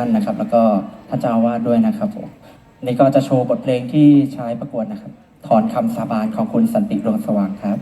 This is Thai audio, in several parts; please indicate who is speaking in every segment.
Speaker 1: ท่านนะครับ แล้วก็ท่านเจ้าวาดด้วยนะครับผมนี่ก็จะโชว์บทเพลงที่ใช้ประกวดนะครับ ถอนคำสาบานของคุณสันติดวงสว่างครับ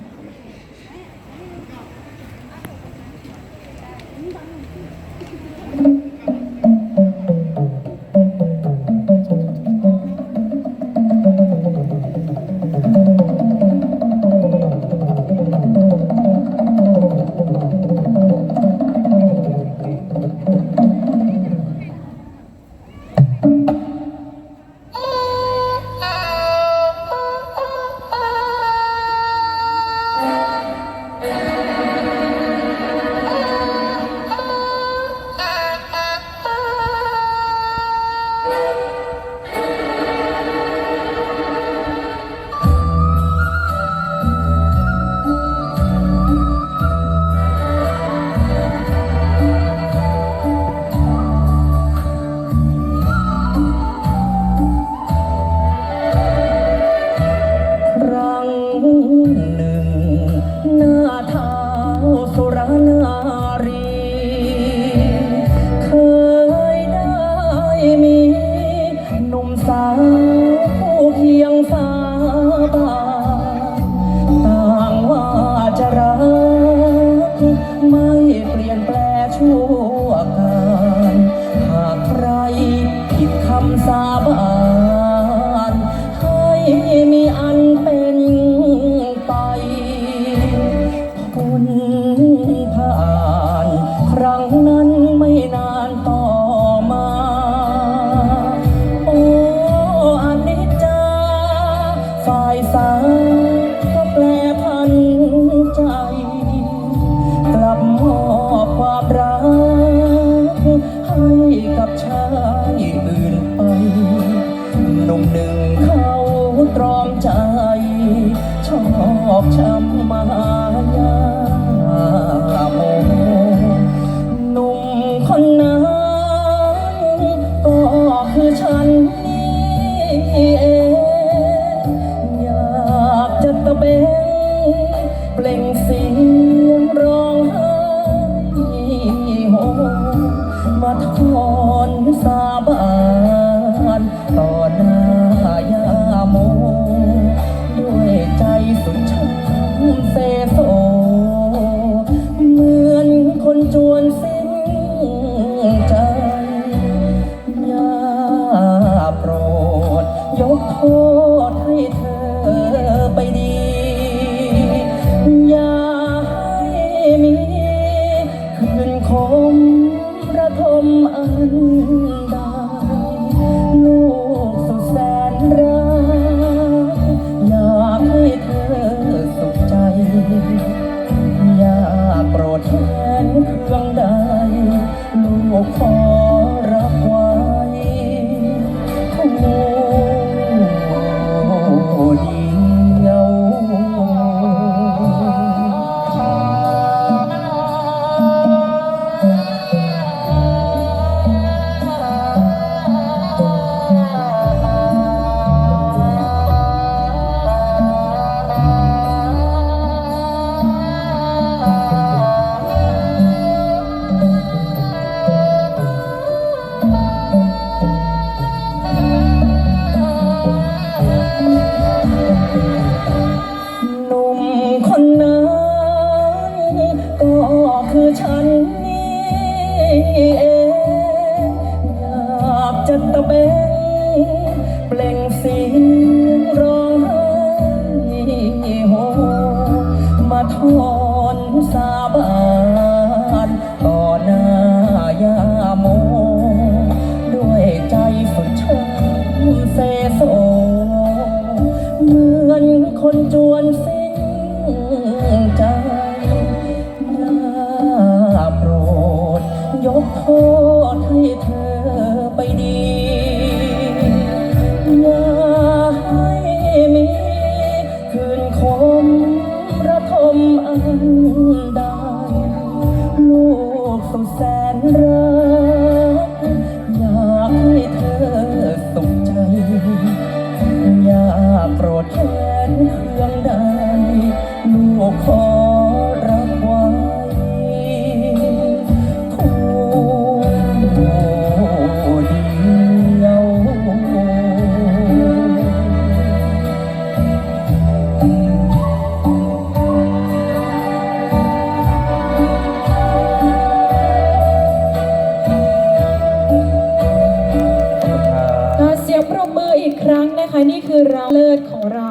Speaker 1: สุรนารี เคยได้มีหนุ่มสาวผู้เคียงสาบาังนั้นไม่นานต่อมา โอ้อนิจจาฝ่ายสาย ตะเบงเปล่งเสีย นเตะเบงเปล่งเสียงร้องไห้โฮมาถอนสาบานต่อหน้ายาโม ด้วยใจสุดช้ำเซโซเหมือนคนจวนสิ้นใจอย่าโปรดยกโทษให้เธอไปดี สุดแสนรักอยากให้เธอสมใจ อย่าโปรดแค้นเครื่องใดลูกขอรักไว้ะนี่
Speaker 2: คือเราเลิศของเรา